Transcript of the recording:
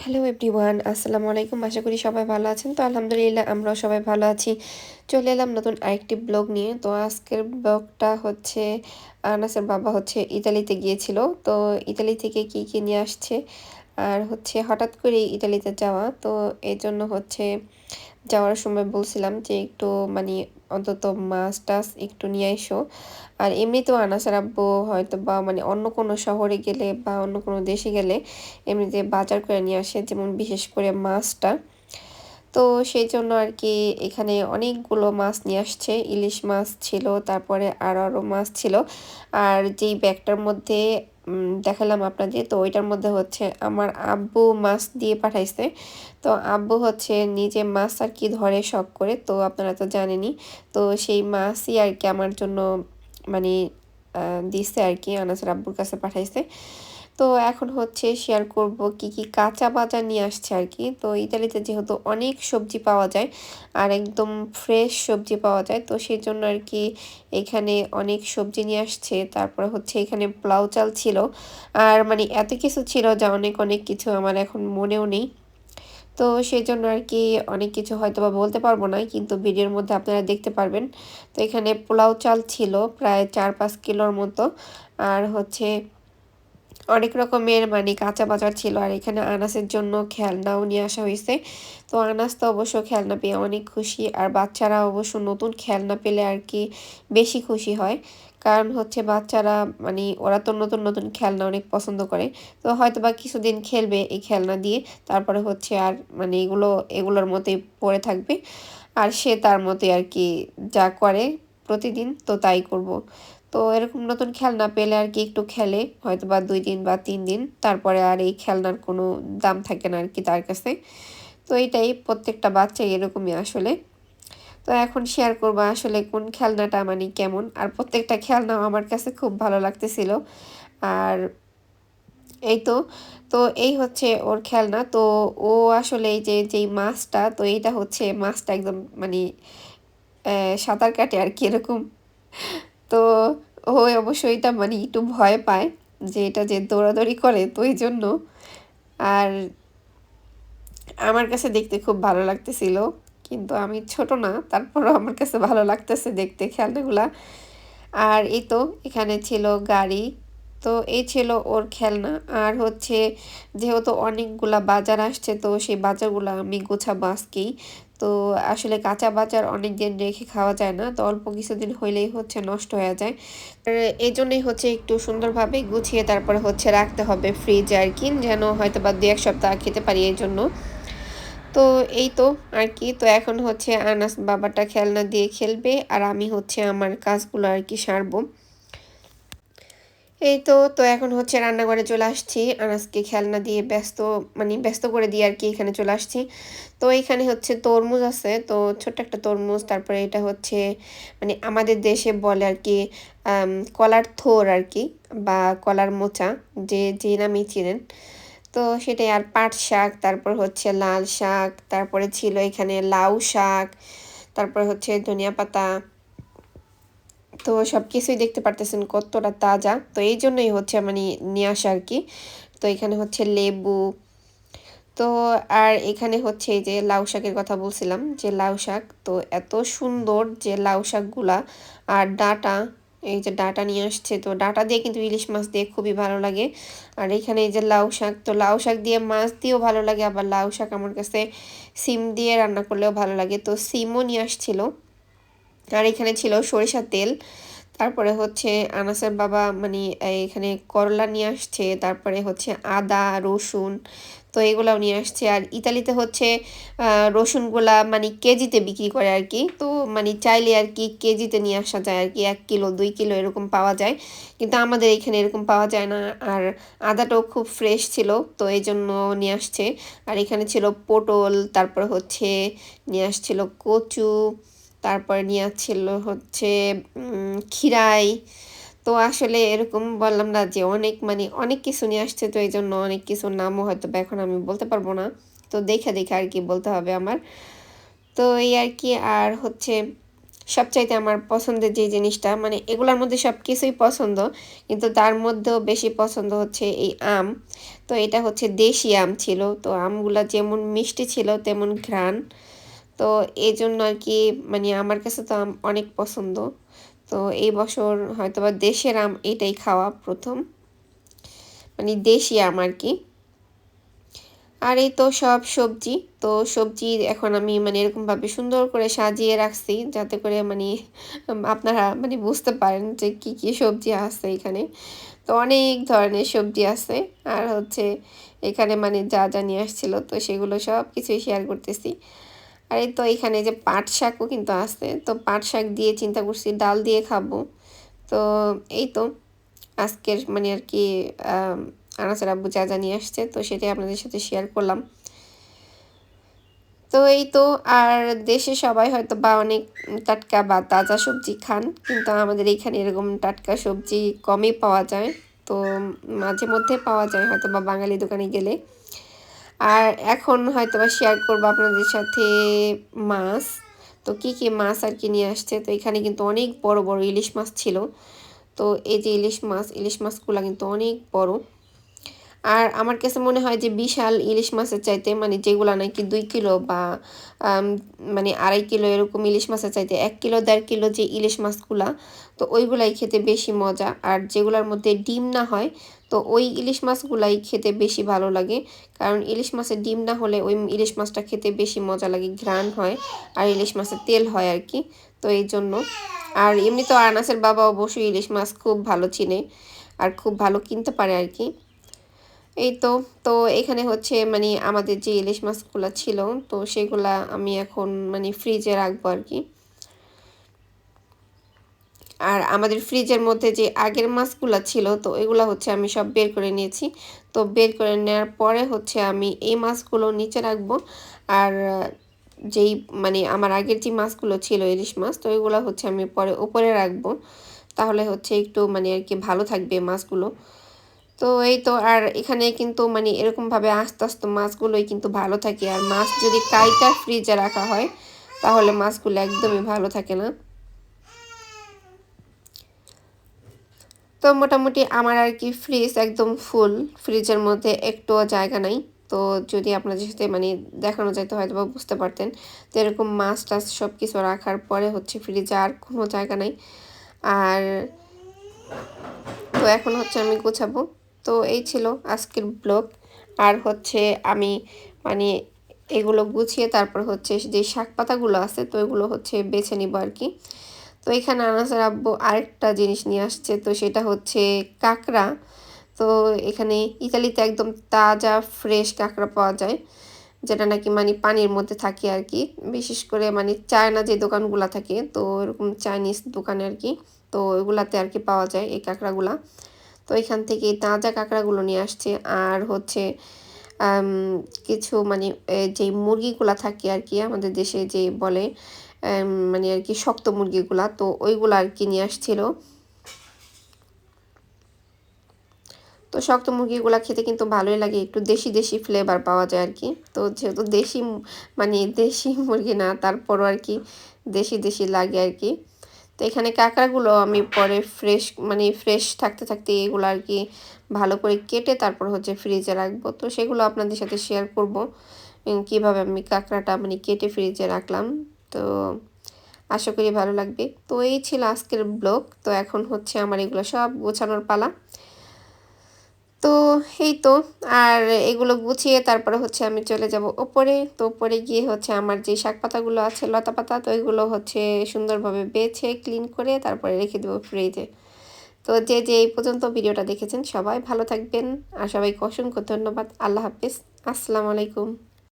Hello everyone আসসালামু আলাইকুম আশা করি সবাই ভালো আছেন তো আলহামদুলিল্লাহ আমরাও সবাই ভালো আছি চলে এলাম নতুন আরেকটি ব্লগ নিয়ে তো আজকের ব্লগটা হচ্ছে আনাসের বাবা হচ্ছে ইতালিতে গিয়েছিল তো ইতালি থেকে কি কি নিয়ে আসছে আর হচ্ছে হঠাৎ করে ইতালিতে যাওয়া তো এই জন্য হচ্ছে যাওয়ার সময় বলছিলাম যে একটু মানে অন্তত মাছ টাছ একটু নিয়ে এসো আর এমনিতেও আনাসার আব্বু হয়তো বা মানে অন্য কোনো শহরে গেলে বা অন্য কোনো দেশে গেলে এমনিতে বাজার করে নিয়ে আসে, যেমন বিশেষ করে মাছটা। তো সেই জন্য আর কি এখানে অনেকগুলো মাছ নিয়ে আসছে। ইলিশ মাছ ছিল, তারপরে আরও আরও মাছ ছিল। আর যেই ব্যাগটার মধ্যে দেখালাম আপনাদের তো ওইটার মধ্যে হচ্ছে আমার আব্বু মাছ দিয়ে পাঠাইছে। তো আব্বু হচ্ছে নিজে মাছ আর কি ধরে শখ করে, তো আপনারা তো জানেনই। তো সেই মাছই আর কি আমার জন্য মানে দিছে আর কি, আনাসের আব্বুর কাছে পাঠাইছে। তো এখন হচ্ছে শেয়ার করব কি কি কাঁচা বাজার নিয়ে আসছে আর কি। তো ইতালিতে যেহেতু অনেক সবজি পাওয়া যায় আর একদম ফ্রেশ সবজি পাওয়া যায়, তো সেই জন্য আর কি এখানে অনেক সবজি নিয়ে আসছে। তারপর হচ্ছে এখানে পোলাও চাল ছিল। আর মানে এত কিছু ছিল যা অনেক অনেক কিছু আমার এখন মনেও নেই। তো সেই জন্য আর কি অনেক কিছু হয়তো বা বলতে পারব না, কিন্তু ভিডিওর মধ্যে আপনারা দেখতে পারবেন। তো এখানে পোলাও চাল ছিল প্রায় চার পাঁচ কিলোর মতো। আর হচ্ছে অনেক রকমের মানে কাঁচা বাজার ছিল আর এখানে আনাসের জন্য খেলনাও নিয়ে আসা হয়েছে। তো আনাস তো অবশ্য খেলনা পেয়ে অনেক খুশি আর বাচ্চারা অবশ্য নতুন খেলনা পেলে আর কি বেশি খুশি হয়। কারণ হচ্ছে বাচ্চারা মানে ওরা তো নতুন নতুন খেলনা অনেক পছন্দ করে। তো হয়তো বা কিছুদিন খেলবে এই খেলনা দিয়ে, তারপরে হচ্ছে আর মানে এগুলো, এগুলোর মতোই পড়ে থাকবে। আর সে তার মতোই আর কি যা করে প্রতিদিন, তো তাই করব। তো এরকম নতুন খেলনা পেলে আর কি একটু খেলে হয়তো বা দুই দিন বা তিন দিন, তারপরে আর এই খেলনার কোনো দাম থাকে না আর কি তার কাছে। তো এটাই প্রত্যেকটা বাচ্চা এরকমই আসলে। তো এখন শেয়ার করব আসলে কোন খেলনাটা মানে কেমন, আর প্রত্যেকটা খেলনা আমার কাছে খুব ভালো লাগতেছিল। আর এই তো তো এই হচ্ছে ওর খেলনা। তো ও আসলে এই যে, যেই মাছটা, তো এইটা হচ্ছে মাছটা একদম মানে সাঁতার কাটে আর কি এরকম। তো ও অবশ্যই এটা মানে একটু ভয় পায় যে এটা যে দৌড়াদৌড়ি করে তো এই জন্য। আর আমার কাছে দেখতে খুব ভালো লাগতেছিল, কিন্তু আমি ছোট না, তারপরও আমার কাছে ভালো লাগতেছে দেখতে খেলনাগুলা। আর এই তো এখানে ছিল গাড়ি, তো এই ছিল ওর খেলনা। আর হচ্ছে যেহেতু অনেকগুলা বাজার আসছে, তো সেই বাজারগুলো আমি গোছাবো আজকেই। তো আসলে কাঁচা বাজার অনেক দিন রেখে খাওয়া যায় না, তো অল্প কিছুদিন হইলেই হচ্ছে নষ্ট হয়ে যায়। এই জন্যই হচ্ছে একটু সুন্দরভাবে গুছিয়ে তারপরে হচ্ছে রাখতে হবে ফ্রিজে আর কি, যেন হয়তো বা দু এক সপ্তাহ খেতে পারি এই জন্য তো এই তো আর কি, তো এখন হচ্ছে আনাস বাবাটা খেলনা দিয়ে খেলবে আর আমি হচ্ছে আমার কাজগুলো আর কি সারবো। এই তো তো এখন হচ্ছে রান্নাঘরে চলে আসছি। আনাজকে খেলনা দিয়ে ব্যস্ত মানে ব্যস্ত করে দিয়ে আর কি এখানে চলে আসছি। তো এখানে হচ্ছে তরমুজ আছে, তো ছোট্ট একটা তরমুজ, তারপরে এটা হচ্ছে মানে আমাদের দেশে বলে আর কি কলার থোর আর কি, বা কলার মোচা, যে যে নামেই চিনেন। তো সেটাই, আর পাট শাক, তারপর হচ্ছে লাল শাক, তারপরে ছিল এখানে লাউ শাক, তারপরে হচ্ছে ধনিয়া পাতা তো সব কিছুই দেখতে পারতেছেন কতটা তাজা। তো এই জন্যই হচ্ছে মানে নিয়ে আসা আর কি। তো এখানে হচ্ছে লেবু। তো আর এখানে হচ্ছে এই যে লাউ শাকের কথা বলছিলাম, যে লাউ শাক। তো এত সুন্দর যে লাউ শাকগুলা আর ডাটা, এই যে ডাটা নিয়ে আসছে। তো ডাটা দিয়ে কিন্তু ইলিশ মাছ দিয়ে খুবই ভালো লাগে। আর এখানে এই যে লাউ শাক, তো লাউ শাক দিয়ে মাছ দিয়েও ভালো লাগে, আবার লাউ শাক আমার কাছে সিম দিয়ে রান্না করলেও ভালো লাগে। তো সিমও নিয়ে আসছিল। আর এখানে ছিল সরিষার তেল। তারপরে হচ্ছে আনাসের বাবা মানে এখানে করলা নিয়ে আসছে, তারপরে হচ্ছে আদা, রসুন, তো এগুলাও নিয়ে আসছে। আর ইতালিতে হচ্ছে রসুনগুলা মানে কেজিতে বিক্রি করে আর কি তো মানে চাইলে আর কি কেজিতে নিয়ে আসা যায় আর কি এক কিলো, দুই কিলো এরকম পাওয়া যায়। কিন্তু আমাদের এখানে এরকম পাওয়া যায় না। আর আদাটাও খুব ফ্রেশ ছিল, তো এই জন্য নিয়ে আসছে। আর এখানে ছিল পটল, তারপর হচ্ছে নিয়ে আসছিল কচু তারপরে নিয়ে ছিল হচ্ছে খিরাই তো আসলে এরকম বললাম না যে অনেক মানে অনেক কিছু নিয়ে আসছে, তো এই জন্য অনেক কিছুর নামও হয়তো বা এখন আমি বলতে পারব না। তো দেখে দেখে আর কি বলতে হবে আমার। তো এই আর কি, আর হচ্ছে সবচাইতে আমার পছন্দের যে জিনিসটা মানে এগুলোর মধ্যে সব কিছুই পছন্দ, কিন্তু তার মধ্যেও বেশি পছন্দ হচ্ছে এই আম। তো এটা হচ্ছে দেশি আম ছিল, তো আমগুলা যেমন মিষ্টি ছিল তেমন ঘ্রাণ। তো এই জন্য আর কি মানে আমার কাছে তো আম অনেক পছন্দ। তো এই বছর হয়তো বা দেশের আম এটাই খাওয়া প্রথম। মানে দেশি আম আর কি। আর এই তো সব সবজি, তো সবজি এখন আমি মানে এরকমভাবে সুন্দর করে সাজিয়ে রাখছি যাতে করে মানে আপনারা মানে বুঝতে পারেন যে কি কি সবজি আছে এখানে। তো অনেক ধরনের সবজি আছে। আর হচ্ছে এখানে মানে যা যা নিয়ে আসছিল, তো সেগুলো সব কিছুই শেয়ার করতেছি। আর এই তো এখানে যে পাট শাকও কিন্তু আছে। তো পাট শাক দিয়ে চিন্তা করছি, ডাল দিয়ে খাব। তো এই তো আজকের মানে আর কি আনাসের আব্বু যা যা নিয়ে আসছে, তো সেটাই আপনাদের সাথে শেয়ার করলাম। তো এই তো আর দেশে সবাই হয়তো বা অনেক টাটকা বা তাজা সবজি খান, কিন্তু আমাদের এখানে এরকম টাটকা সবজি কমই পাওয়া যায়। তো মাঝে মধ্যে পাওয়া যায়, হয়তো বা বাঙালি দোকানে গেলে। আর এখন হয়তো বা শেয়ার করব আপনাদের সাথে মাছ। তো কি কি মাছ আর কি নিয়ে আসছে? তো এখানে কিন্তু অনেক বড় বড় ইলিশ মাছ ছিল। তো এই যে ইলিশ মাছ, ইলিশ মাছগুলো কিন্তু অনেক বড়। আর আমার কাছে মনে হয় যে বিশাল ইলিশ মাছের চাইতে মানে যেগুলো নাকি দুই কিলো বা মানে আড়াই কিলো এরকম ইলিশ মাছের চাইতে এক কিলো, দেড় কিলো যে ইলিশ মাছগুলা, তো ওইগুলাই খেতে বেশি মজা। আর যেগুলোর মধ্যে ডিম না হয়, তো ওই ইলিশ মাছগুলাই খেতে বেশি ভালো লাগে। কারণ ইলিশ মাছের ডিম না হলে ওই ইলিশ মাছটা খেতে বেশি মজা লাগে, ঘ্রাণ হয় আর ইলিশ মাছের তেল হয় আর কি, তো এই জন্য। আর এমনি তো আনাসের বাবা অবশ্যই ইলিশ মাছ খুব ভালো চিনে আর খুব ভালো কিনতে পারে আর কি। এই তো তো এখানে হচ্ছে মানে আমাদের যে ইলিশ মাছগুলো ছিল, তো সেগুলা আমি এখন মানে ফ্রিজে রাখব আর কি আর আমাদের ফ্রিজের মধ্যে যে আগের মাছগুলো ছিল, তো এগুলো হচ্ছে আমি সব বের করে নিয়েছি। তো বের করে নেওয়ার পরে হচ্ছে আমি এই মাছগুলো নিচে রাখব। আর যেই মানে আমার আগের যে মাছগুলো ছিল ইলিশ মাছ, তো এগুলো হচ্ছে আমি পরে উপরে রাখব। তাহলে হচ্ছে একটু মানে আর কি ভালো থাকবে মাছগুলো। তো এই তো আর এখানে কিন্তু মানে এরকমভাবে আস্তে আস্তে মাছগুলোই কিন্তু ভালো থাকে। আর মাছ যদি কাইটা ফ্রিজে রাখা হয়, তাহলে মাছগুলো একদমই ভালো থাকে না। তো মোটামুটি আমার আর কি ফ্রিজ একদম ফুল ফ্রিজের মধ্যে একটুও জায়গা নাই। তো যদি আপনাদের সাথে মানে দেখানো যায় তো হয়তো বা বুঝতে পারতেন। তো এরকম মাছ টাছ সব কিছু রাখার পরে হচ্ছে ফ্রিজে আর কোনো জায়গা নাই। আর তো এখন হচ্ছে আমি গোছাবো। তো এই ছিল আজকের ব্লগ। আর হচ্ছে আমি মানে এগুলো গুছিয়ে তারপর হচ্ছে যে শাক পাতাগুলো আছে, তো এগুলো হচ্ছে বেছে নিব আর কি। তো এখানে আনাসের আব্বু আরেকটা জিনিস নিয়ে আসছে, তো সেটা হচ্ছে কাঁকড়া। তো এখানে ইতালিতে একদম তাজা, ফ্রেশ কাঁকড়া পাওয়া যায়, যেটা নাকি মানে পানির মধ্যে থাকে আর কি। বিশেষ করে মানে চায়না যে দোকানগুলো থাকে, তো এরকম চাইনিজ দোকানে আর কি, তো ওইগুলাতে আর কি পাওয়া যায় এই কাঁকড়াগুলা। তো এখান থেকে তাজা কাঁকড়াগুলো নিয়ে আসছে। আর হচ্ছে কিছু মানে যে মুরগিগুলা থাকে আর কি, আমাদের দেশে যে বলে মানে আর কি শক্ত মুরগিগুলা, তো ওইগুলো আর কি নিয়ে আসছিল। তো শক্ত মুরগিগুলো খেতে কিন্তু ভালোই লাগে, একটু দেশি দেশি ফ্লেভার পাওয়া যায় আর কি। তো যেহেতু দেশি মানে দেশি মুরগি না, তারপরও আর কি দেশি দেশি লাগে আর কি। তো এখানে কাঁকড়াগুলো আমি পরে ফ্রেশ মানে ফ্রেশ থাকতে থাকতে এগুলো আর কি ভালো করে কেটে তারপর হচ্ছে ফ্রিজে রাখব। তো সেগুলো আপনাদের সাথে শেয়ার করব কীভাবে আমি কাঁকড়াটা মানে কেটে ফ্রিজে রাখলাম। তো আশা করি ভালো লাগবে। তো এই ছিল আজকের ব্লগ তো এখন হচ্ছে আমার এগুলো সব গোছানোর পালা। তো এই তো, আর এগুলো গুছিয়ে তারপরে হচ্ছে আমি চলে যাব ওপরে। তো ওপরে গিয়ে হচ্ছে আমার যে শাক পাতাগুলো আছে লতা পাতা তো এগুলো হচ্ছে সুন্দরভাবে বেছে ক্লিন করে তারপরে রেখে দেবো ফ্রিজে তো যে যে এই পর্যন্ত ভিডিওটা দেখেছেন সবাই ভালো থাকবেন। আর সবাইকে অসংখ্য ধন্যবাদ। আল্লাহ হাফিজ। আসসালামু আলাইকুম।